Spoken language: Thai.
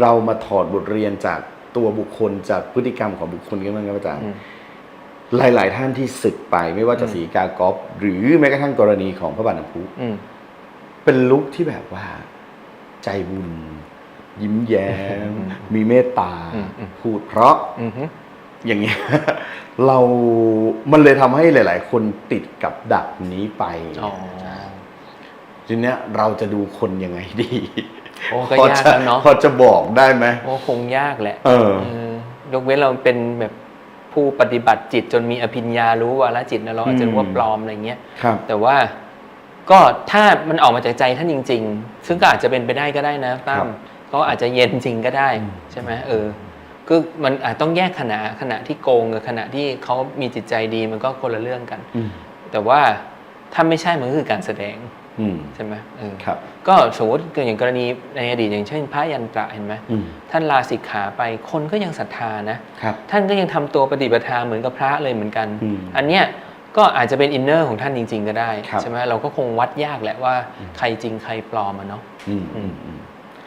เรามาถอดบทเรียนจากตัวบุคคลจากพฤติกรรมของบุคคลกันบ้างครับอาจารย์อืมหลาย ๆ ท่านที่ศึกไปไม่ว่าจะอืมสีกากอฟหรือแม้กระทั่งกรณีของพระบาทน้ำพุอืมเป็นลุคที่แบบว่า ใจบุญ ยิ้มแย้มอืมมีเมตตาอืมอืมพูดเพราะอืมฮึอย่างเงี้ยเรา มันเลยทำให้หลาย ๆ คนติดกับดักนี้ไปอ๋อทีเนี้ยเราจะดูคนยังไงดี โอ้ก็พอยากจะแล้วเนาะพอจะบอกได้ไหมโอ้คงยากแหละเออเออยกเว้นเราเป็นแบบผู้ปฏิบัติจิตจนมีอภิญญารู้วาละจิตนะเราอาจจะรู้ว่าอืมปลอมอะไรเงี้ยครับ แต่ว่าก็ถ้ามันออกมาจากใจท่านจริง ๆ ซึ่งก็อาจจะเป็นไปได้ก็ได้นะตั้ครัมบเขาอาจจะเย็นจริงก็ได้อืมใช่ไหมเออก็มันอาจต้องแยกขณะขณะที่โกงกับขณะที่เขามีจิตใจดีมันก็คนละเรื่องกันอืมแต่ว่า ถ้าไม่ใช่มันก็คือการแสดงอืม ใช่ไหมเออครับ ก็สมมติอย่างกรณีในอดีตอย่างเช่น พระยันตระเห็นไหมอืม ท่านลาสิกขาไปคนก็ยังศรัทธานะ ครับ ท่านก็ยังทำตัวปฏิบัติธรรมเหมือนกับพระเลยเหมือนกัน อืมอันเนี้ยก็อาจจะเป็นอินเนอร์ของท่านจริง ๆ ก็ได้ ครับ ใช่ไหมเราก็คงวัดยากแหละว่าใครจริงใครปลอมอะเนาะ อืมอืมอืม